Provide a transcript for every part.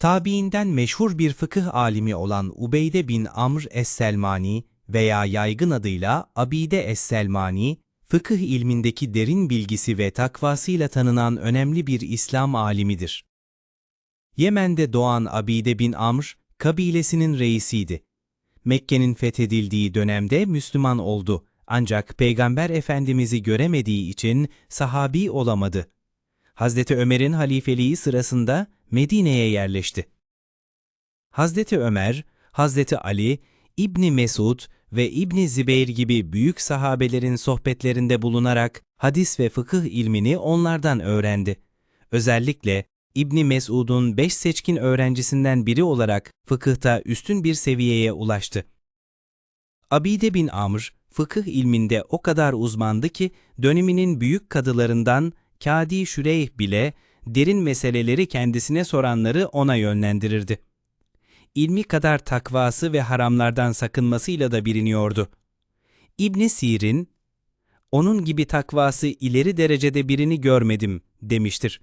Tabiinden meşhur bir fıkıh alimi olan Ubeyde bin Amr es-Selmani veya yaygın adıyla Abide es-Selmani, fıkıh ilmindeki derin bilgisi ve takvasıyla tanınan önemli bir İslam alimidir. Yemen'de doğan Abide bin Amr, kabilesinin reisiydi. Mekke'nin fethedildiği dönemde Müslüman oldu ancak Peygamber Efendimiz'i göremediği için sahabi olamadı. Hazreti Ömer'in halifeliği sırasında Medine'ye yerleşti. Hazreti Ömer, Hazreti Ali, İbni Mesud ve İbni Zibeyr gibi büyük sahabelerin sohbetlerinde bulunarak hadis ve fıkıh ilmini onlardan öğrendi. Özellikle İbni Mesud'un beş seçkin öğrencisinden biri olarak fıkıhta üstün bir seviyeye ulaştı. Abide bin Amr, fıkıh ilminde o kadar uzmandı ki döneminin büyük kadılarından Kadi Şüreyh bile derin meseleleri kendisine soranları ona yönlendirirdi. İlmi kadar takvası ve haramlardan sakınmasıyla da biliniyordu. İbn Sirin, onun gibi takvası ileri derecede birini görmedim demiştir.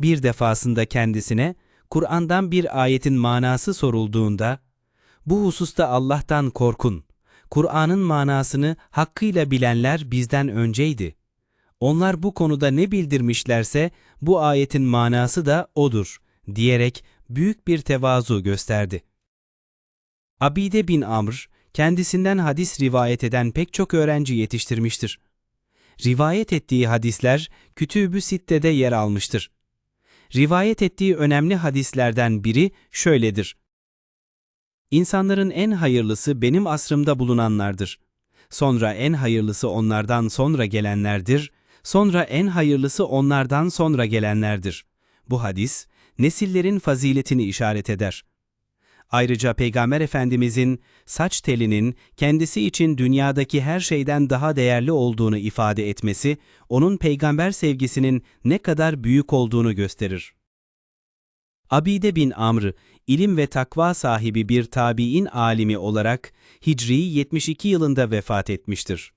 Bir defasında kendisine Kur'an'dan bir ayetin manası sorulduğunda, bu hususta Allah'tan korkun, Kur'an'ın manasını hakkıyla bilenler bizden önceydi. Onlar bu konuda ne bildirmişlerse bu ayetin manası da odur diyerek büyük bir tevazu gösterdi. Abide bin Amr, kendisinden hadis rivayet eden pek çok öğrenci yetiştirmiştir. Rivayet ettiği hadisler Kütüb-ü Sitte'de yer almıştır. Rivayet ettiği önemli hadislerden biri şöyledir. İnsanların en hayırlısı benim asrımda bulunanlardır. Sonra en hayırlısı onlardan sonra gelenlerdir. Sonra en hayırlısı onlardan sonra gelenlerdir. Bu hadis, nesillerin faziletini işaret eder. Ayrıca Peygamber Efendimizin saç telinin kendisi için dünyadaki her şeyden daha değerli olduğunu ifade etmesi, onun peygamber sevgisinin ne kadar büyük olduğunu gösterir. Abide bin Amr, ilim ve takva sahibi bir tabi'in alimi olarak Hicri 72 yılında vefat etmiştir.